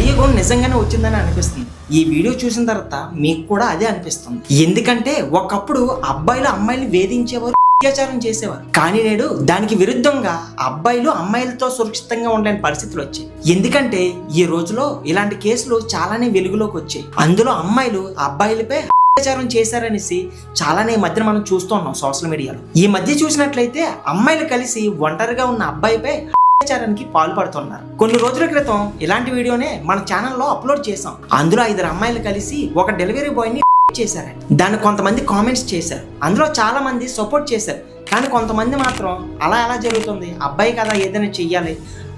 కలియుగం నిజంగానే వచ్చిందని అనిపిస్తుంది. ఈ వీడియో చూసిన తర్వాత మీకు కూడా అదే అనిపిస్తుంది. ఎందుకంటే ఒకప్పుడు అబ్బాయిలు అమ్మాయిలు వేధించేవారు అత్యాచారం చేసేవారు. కానీ నేడు దానికి విరుద్ధంగా అబ్బాయిలు అమ్మాయిలతో సురక్షితంగా ఉండలేని పరిస్థితులు వచ్చాయి. ఎందుకంటే ఈ రోజులో ఇలాంటి కేసులు చాలానే వెలుగులోకి వచ్చాయి. అందులో అమ్మాయిలు అబ్బాయిలపై అత్యాచారం చేశారనేసి చాలానే ఈ మధ్యన మనం చూస్తున్నాం సోషల్ మీడియాలో. ఈ మధ్య చూసినట్లయితే అమ్మాయిలు కలిసి ఒంటరిగా ఉన్న అబ్బాయిపై అత్యాచారానికి పాల్పడుతున్నారు. కొన్ని రోజుల క్రితం ఇలాంటి వీడియోనే మన ఛానల్లో అప్లోడ్ చేసాం అందులో ఐదు అమ్మాయిలు కలిసి ఒక డెలివరీ బాయ్ని చేశారండి దాన్ని కొంతమంది కామెంట్స్ చేశారు. అందులో చాలా మంది సపోర్ట్ చేశారు. కానీ కొంతమంది మాత్రం అలా ఎలా జరుగుతుంది? అబ్బాయి కదా ఏదైనా చెయ్యాలి.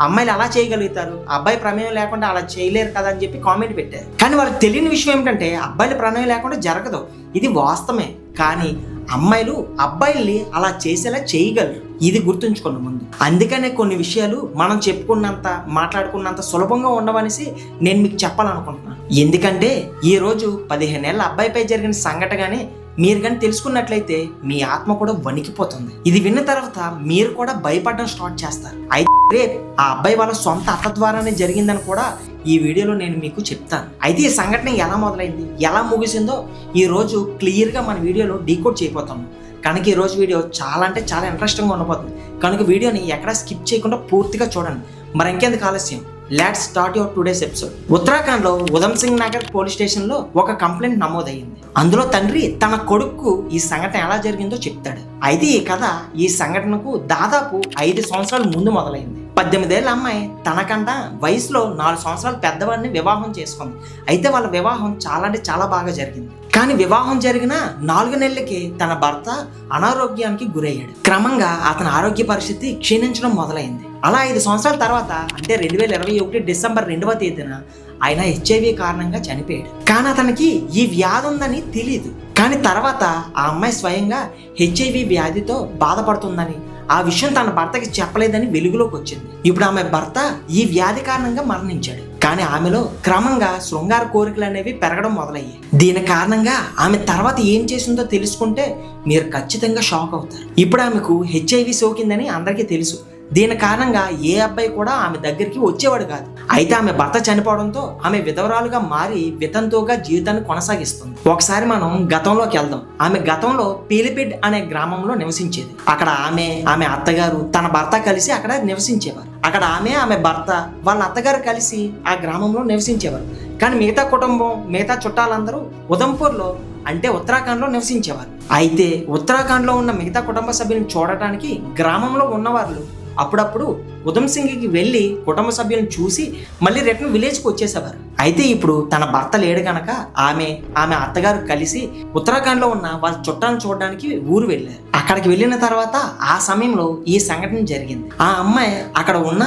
అమ్మాయిలు అలా చేయగలుగుతారు. అబ్బాయి ప్రమేయం లేకుండా అలా చేయలేరు కదా అని చెప్పి కామెంట్ పెట్టారు. కానీ వాళ్ళకి తెలియని విషయం ఏమిటంటే అబ్బాయిల ప్రమేయం లేకుండా జరగదు. ఇది వాస్తవమే. కానీ అమ్మాయిలు అబ్బాయిల్ని అలా చేసేలా చేయగలరు. ఇది గుర్తుంచుకోండి ముందు. అందుకనే కొన్ని విషయాలు మనం చెప్పుకున్నంత మాట్లాడుకున్నంత సులభంగా ఉండవనేసి నేను మీకు చెప్పాలనుకుంటున్నాను. ఎందుకంటే ఈరోజు పదిహేనేళ్ళ అబ్బాయిపై జరిగిన సంఘటనగానే మీరు కానీ తెలుసుకున్నట్లయితే మీ ఆత్మ కూడా వణికిపోతుంది. ఇది విన్న తర్వాత మీరు కూడా భయపడడం స్టార్ట్ చేస్తారు. అయితే ఆ అబ్బాయి వాళ్ళ సొంత అత్త ద్వారానే జరిగిందని కూడా ఈ వీడియోలో నేను మీకు చెప్తాను. అయితే ఈ సంఘటన ఎలా మొదలైంది? ఎలా ముగిసిందో ఈ రోజు క్లియర్గా మన వీడియోలో డీకోడ్ చేయబోతాము కనుక ఈ రోజు వీడియో చాలా అంటే చాలా ఇంట్రెస్టింగ్గా ఉండబోతుంది. కనుక వీడియోని ఎక్కడా స్కిప్ చేయకుండా పూర్తిగా చూడండి. మరి ఇంకెందుకు ఆలస్యం? Let's start your today's episode ఉత్తరాఖండ్లో ఉధమ్ సింగ్ నగర్ పోలీస్ స్టేషన్లో ఒక కంప్లైంట్ నమోదయ్యింది అందులో తండ్రి తన కొడుకు ఈ సంఘటన ఎలా జరిగిందో చెప్తాడు. అయితే ఈ కథ ఈ సంఘటనకు దాదాపు ఐదు సంవత్సరాల ముందు మొదలైంది. పద్దెనిమిదేళ్ళ అమ్మాయి తనకంట వయసులో నాలుగు సంవత్సరాలు పెద్దవాడిని వివాహం చేసుకుంది. అయితే వాళ్ళ వివాహం చాలా అంటే చాలా బాగా జరిగింది. కానీ వివాహం జరిగిన నాలుగు నెలలకి తన భర్త అనారోగ్యానికి గురయ్యాడు. క్రమంగా అతని ఆరోగ్య పరిస్థితి క్షీణించడం మొదలైంది. అలా ఐదు సంవత్సరాల తర్వాత అంటే రెండు వేల ఇరవై ఒకటి డిసెంబర్ రెండవ తేదీన ఆయన హెచ్ఐవి కారణంగా చనిపోయాడు. కానీ అతనికి ఈ వ్యాధి ఉందని తెలియదు కానీ తర్వాత ఆ అమ్మాయి స్వయంగా హెచ్ఐవి వ్యాధితో బాధపడుతుందని ఆ విషయం తన భర్తకి చెప్పలేదని వెలుగులోకి వచ్చింది. ఇప్పుడు ఆమె భర్త ఈ వ్యాధి కారణంగా మరణించాడు. కానీ ఆమెలో క్రమంగా శృంగార కోరికలు అనేవి పెరగడం మొదలయ్యాయి. దీని కారణంగా ఆమె తర్వాత ఏం చేసిందో తెలుసుకుంటే మీరు ఖచ్చితంగా షాక్ అవుతారు. ఇప్పుడు ఆమెకు హెచ్ఐవి సోకిందని అందరికీ తెలుసు. దీని కారణంగా ఏ అబ్బాయి కూడా ఆమె దగ్గరికి వచ్చేవాడు కాదు. అయితే ఆమె భర్త చనిపోవడంతో ఆమె విధవరాలుగా మారి వితంతువుగా జీవితాన్ని కొనసాగిస్తుంది. ఒకసారి మనం గతంలోకి వెళ్దాం. ఆమె గతంలో పీలిపిడ్ అనే గ్రామంలో నివసించేది. అక్కడ ఆమె ఆమె అత్తగారు తన భర్త కలిసి అక్కడ నివసించేవారు. అక్కడ ఆమె ఆమె భర్త వాళ్ళ అత్తగారు కలిసి ఆ గ్రామంలో నివసించేవారు. కానీ మిగతా కుటుంబం మిగతా చుట్టాలందరూ ఉదంపూర్లో అంటే ఉత్తరాఖండ్లో నివసించేవారు. అయితే ఉత్తరాఖండ్లో ఉన్న మిగతా కుటుంబ సభ్యులను చూడటానికి గ్రామంలో ఉన్నవాళ్ళు అప్పుడప్పుడు ఉధమ్ సింగ్కి వెళ్ళి కుటుంబ సభ్యులను చూసి మళ్ళీ రిటర్న్ విలేజ్కి వచ్చేసేవారు. అయితే ఇప్పుడు తన భర్త లేడు గనక ఆమె ఆమె అత్తగారు కలిసి ఉత్తరాఖండ్లో ఉన్న వాళ్ళ చుట్టాలను చూడడానికి ఊరు వెళ్ళారు. అక్కడికి వెళ్ళిన తర్వాత ఆ సమయంలో ఈ సంఘటన జరిగింది. ఆ అమ్మాయి అక్కడ ఉన్న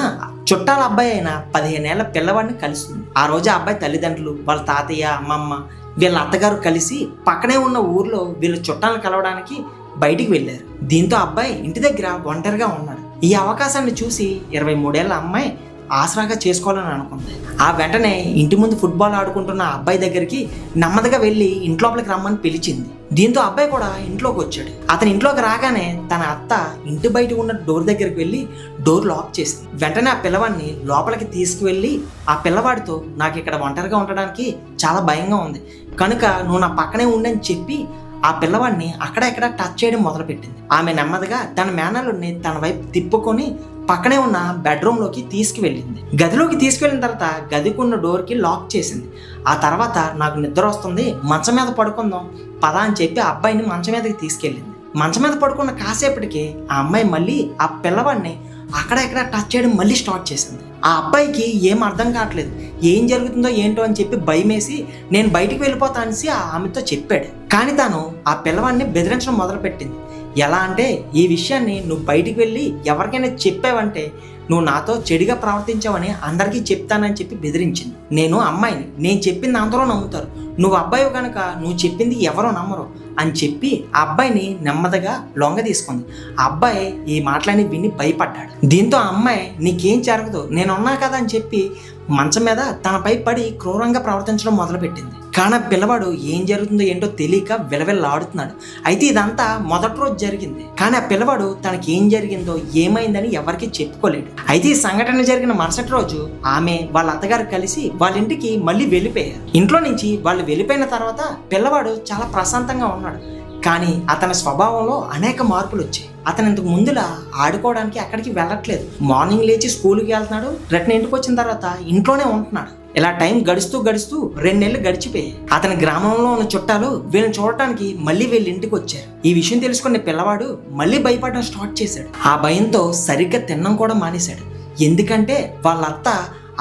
చుట్టాల అబ్బాయి అయిన పదిహేనేళ్ళ పిల్లవాడిని కలుస్తుంది. ఆ రోజు ఆ అబ్బాయి తల్లిదండ్రులు వాళ్ళ తాతయ్య అమ్మమ్మ వీళ్ళ అత్తగారు కలిసి పక్కనే ఉన్న ఊర్లో వీళ్ళ చుట్టాలను కలవడానికి బయటికి వెళ్ళారు. దీంతో అబ్బాయి ఇంటి దగ్గర ఒంటరిగా ఉన్నాడు. ఈ అవకాశాన్ని చూసి ఇరవై మూడేళ్ళ అమ్మాయి ఆసరాగా చేసుకోవాలని అనుకుంది. ఆ వెంటనే ఇంటి ముందు ఫుట్బాల్ ఆడుకుంటున్న అబ్బాయి దగ్గరికి నెమ్మదిగా వెళ్ళి ఇంట్లోపలికి రమ్మని పిలిచింది. దీంతో అబ్బాయి కూడా ఇంట్లోకి వచ్చాడు. అతని ఇంట్లోకి రాగానే తన అత్త ఇంటి బయట ఉన్న డోర్ దగ్గరికి వెళ్ళి డోర్ లాక్ చేసింది. వెంటనే ఆ పిల్లవాడిని లోపలికి తీసుకువెళ్ళి ఆ పిల్లవాడితో నాకు ఇక్కడ ఒంటరిగా ఉండడానికి చాలా భయంగా ఉంది. కనుక నువ్వు నా పక్కనే ఉండని చెప్పి ఆ పిల్లవాడిని అక్కడక్కడ టచ్ చేయడం మొదలుపెట్టింది. ఆమె నెమ్మదిగా తన మేనలుని తన వైపు తిప్పుకొని పక్కనే ఉన్న బెడ్రూమ్లోకి తీసుకువెళ్ళింది. గదిలోకి తీసుకువెళ్ళిన తర్వాత గదికి ఉన్న డోర్కి లాక్ చేసింది. ఆ తర్వాత నాకు నిద్ర వస్తుంది మంచం మీద పడుకుందాం పద అని చెప్పి ఆ అబ్బాయిని మంచం మీదకి తీసుకెళ్ళింది. మంచం మీద పడుకున్న కాసేపటికి ఆ అమ్మాయి మళ్ళీ ఆ పిల్లవాడిని అక్కడ ఇక్కడ టచ్ చేయడం మళ్ళీ స్టార్ట్ చేసింది. ఆ అబ్బాయికి ఏం అర్థం కావట్లేదు. ఏం జరుగుతుందో ఏంటో అని చెప్పి భయమేసి నేను బయటికి వెళ్ళిపోతా అనేసి ఆ ఆమెతో చెప్పాడు. కానీ తాను ఆ పిల్లవాడిని బెదిరించడం మొదలుపెట్టింది. ఎలా అంటే ఈ విషయాన్ని నువ్వు బయటికి వెళ్ళి ఎవరికైనా చెప్పావంటే నువ్వు నాతో చెడుగా ప్రవర్తించావని అందరికీ చెప్తానని చెప్పి బెదిరించింది. నేను అమ్మాయిని నేను చెప్పింది అందరూ నమ్ముతారు. నువ్వు అబ్బాయి కనుక నువ్వు చెప్పింది ఎవరో నమ్మరు అని చెప్పి ఆ అబ్బాయిని నెమ్మదిగా లొంగ తీసుకుంది. ఆ అబ్బాయి ఈ మాటలని విని భయపడ్డాడు. దీంతో ఆ అమ్మాయి నీకేం జరగదు నేనున్నా కదా అని చెప్పి మంచం మీద తనపై పడి క్రూరంగా ప్రవర్తించడం మొదలుపెట్టింది. కానీ ఆ పిల్లవాడు ఏం జరుగుతుందో ఏంటో తెలియక విలవిల్లాడుతున్నాడు. అయితే ఇదంతా మొదటి రోజు జరిగింది. కానీ ఆ పిల్లవాడు తనకి ఏం జరిగిందో ఏమైందని ఎవరికి చెప్పుకోలేడు. అయితే ఈ సంఘటన జరిగిన మరుసటి రోజు ఆమె వాళ్ళ అత్తగారు కలిసి వాళ్ళ ఇంటికి మళ్ళీ వెళ్ళిపోయారు. ఇంట్లో నుంచి వాళ్ళు వెళ్ళిపోయిన తర్వాత పిల్లవాడు చాలా ప్రశాంతంగా ఉన్నాడు. కానీ అతని స్వభావంలో అనేక మార్పులు వచ్చాయి. అతను ఇంతకు ముందులా ఆడుకోవడానికి అక్కడికి వెళ్ళట్లేదు. మార్నింగ్ లేచి స్కూల్కి వెళ్తున్నాడు. రిటర్న్ ఇంటికి వచ్చిన తర్వాత ఇంట్లోనే ఉంటున్నాడు. ఇలా టైం గడుస్తూ గడుస్తూ రెండేళ్ళు గడిచిపోయి గడిచిపోయాయి. అతని గ్రామంలో ఉన్న చుట్టాలు వీళ్ళని చూడటానికి మళ్ళీ వీళ్ళ ఇంటికి వచ్చారు. ఈ విషయం తెలుసుకున్న పిల్లవాడు మళ్ళీ భయపడడం స్టార్ట్ చేశాడు. ఆ భయంతో సరిగ్గా తినడం కూడా మానేశాడు. ఎందుకంటే వాళ్ళ అత్త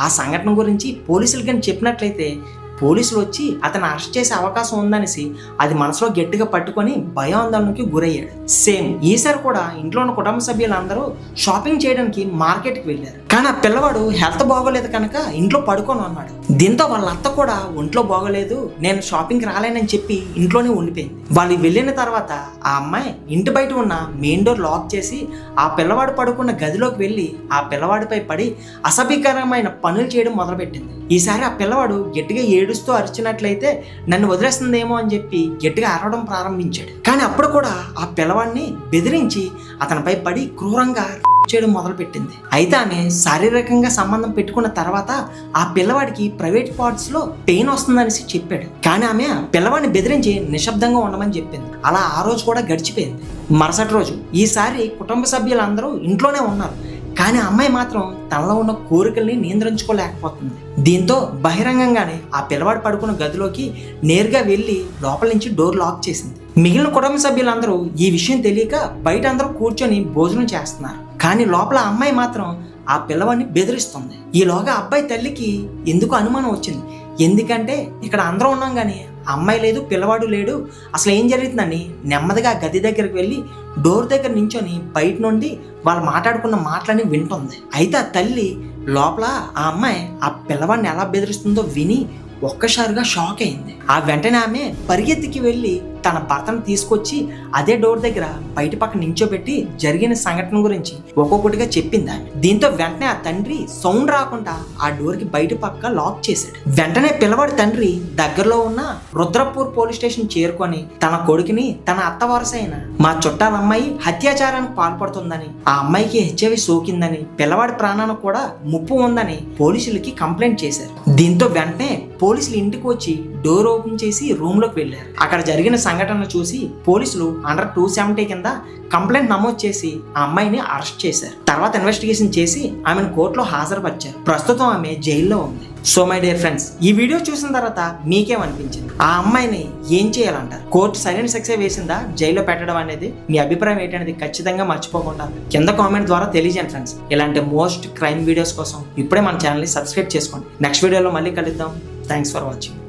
ఆ సంఘటన గురించి పోలీసులు కానీ చెప్పినట్లయితే పోలీసులు వచ్చి అతను అరెస్ట్ చేసే అవకాశం ఉందనేసి అది మనసులో గట్టిగా పట్టుకొని భయాందోళనకి గురయ్యాడు. సేమ్ ఈసారి కూడా ఇంట్లో ఉన్న కుటుంబ సభ్యులందరూ షాపింగ్ చేయడానికి మార్కెట్కి వెళ్ళారు. కానీ ఆ పిల్లవాడు హెల్త్ బాగోలేదు కనుక ఇంట్లో పడుకొని ఉన్నాడు. దీంతో వాళ్ళ అత్త కూడా ఒంట్లో బాగోలేదు నేను షాపింగ్కి రాలేనని చెప్పి ఇంట్లోనే ఉండిపోయింది. వాళ్ళు వెళ్ళిన తర్వాత ఆ అమ్మాయి ఇంటి బయట ఉన్న మెయిన్ డోర్ లాక్ చేసి ఆ పిల్లవాడు పడుకున్న గదిలోకి వెళ్ళి ఆ పిల్లవాడిపై పడి అసభ్యకరమైన పనులు చేయడం మొదలుపెట్టింది. ఈసారి ఆ పిల్లవాడు గట్టిగా ఏడుస్తూ అరిచినట్లయితే నన్ను వదిలేస్తుందేమో అని చెప్పి గట్టిగా అరవడం ప్రారంభించాడు. కానీ అప్పుడు కూడా ఆ పిల్లవాడిని బెదిరించి అతనిపై పడి క్రూరంగా చేయడం మొదలుపెట్టింది. అయితే ఆమె శారీరకంగా సంబంధం పెట్టుకున్న తర్వాత ఆ పిల్లవాడికి ప్రైవేట్ పార్ట్స్లో పెయిన్ వస్తుందనేసి చెప్పాడు. కానీ ఆమె పిల్లవాడిని బెదిరించి నిశ్శబ్దంగా ఉండమని చెప్పింది. అలా ఆ రోజు కూడా గడిచిపోయింది. మరుసటి రోజు ఈసారి కుటుంబ సభ్యులందరూ ఇంట్లోనే ఉన్నారు. కానీ అమ్మాయి మాత్రం తనలో ఉన్న కోరికల్ని నియంత్రించుకోలేకపోతుంది. దీంతో బహిరంగంగానే ఆ పిల్లవాడు పడుకున్న గదిలోకి నేరుగా వెళ్ళి లోపల నుంచి డోర్ లాక్ చేసింది. మిగిలిన కుటుంబ సభ్యులందరూ ఈ విషయం తెలియక బయట అందరూ కూర్చొని భోజనం చేస్తున్నారు. కానీ లోపల ఆ అమ్మాయి మాత్రం ఆ పిల్లవాడిని బెదిరిస్తుంది. ఈలోగా అబ్బాయి తల్లికి ఎందుకు అనుమానం వచ్చింది? ఎందుకంటే ఇక్కడ అందరం ఉన్నాం కానీ అమ్మాయి లేదు పిల్లవాడు లేడు. అసలు ఏం జరుగుతుందని నెమ్మదిగా గది దగ్గరికి వెళ్ళి డోర్ దగ్గర నించొని బయట నుండి వాళ్ళు మాట్లాడుకున్న మాటలని వింటుంది. అయితే ఆ తల్లి లోపల ఆ అమ్మాయి ఆ పిల్లవాడిని ఎలా బెదిరిస్తుందో విని ఒక్కసారిగా షాక్ అయింది. ఆ వెంటనే ఆమె పరిగెత్తికి వెళ్ళి తన భర్తను తీసుకొచ్చి అదే డోర్ దగ్గర బయట పక్క నించోబెట్టి జరిగిన సంఘటన గురించి ఒక్కొక్కటిగా చెప్పింది ఆమె. దీంతో వెంటనే ఆ తండ్రి సౌండ్ రాకుండా ఆ డోర్కి బయట పక్క లాక్ చేశాడు. వెంటనే పిల్లవాడి తండ్రి దగ్గరలో ఉన్న రుద్రపూర్ పోలీస్ స్టేషన్ చేరుకొని తన కొడుకుని తన అత్త వరసైన మా చుట్టాల అమ్మాయి హత్యాచారానికి పాల్పడుతుందని ఆ అమ్మాయికి హెచ్ఐవి సోకిందని పిల్లవాడి ప్రాణానికి కూడా ముప్పు ఉందని పోలీసులకి కంప్లైంట్ చేశారు. దీంతో వెంటనే పోలీసులు ఇంటికి వచ్చి డోర్ ఓపెన్ చేసి రూమ్లోకి వెళ్ళారు. అక్కడ జరిగిన సంఘటన చూసి పోలీసులు అండర్ టూ సెవెంటీ కింద కంప్లైంట్ నమోదు చేసి ఆ అమ్మాయిని అరెస్ట్ చేశారు. తర్వాత ఇన్వెస్టిగేషన్ చేసి ఆమెను కోర్టులో హాజరుపరిచారు. ప్రస్తుతం ఆమె జైల్లో ఉంది. సో మై డియర్ ఫ్రెండ్స్ ఈ వీడియో చూసిన తర్వాత మీకేమనిపించింది? ఆ అమ్మాయిని ఏం చేయాలంటారు? కోర్టు సరైన శిక్ష వేసిందా? జైల్లో పెట్టడం అనేది మీ అభిప్రాయం ఏంటనేది ఖచ్చితంగా మర్చిపోకుండా కింద కామెంట్ ద్వారా తెలియజేయండి ఫ్రెండ్స్. ఇలాంటి మోస్ట్ క్రైమ్ వీడియోస్ కోసం ఇప్పుడే మన ఛానల్ని సబ్స్క్రైబ్ చేసుకోండి. నెక్స్ట్ వీడియోలో మళ్ళీ కలుద్దాం. Thanks for watching.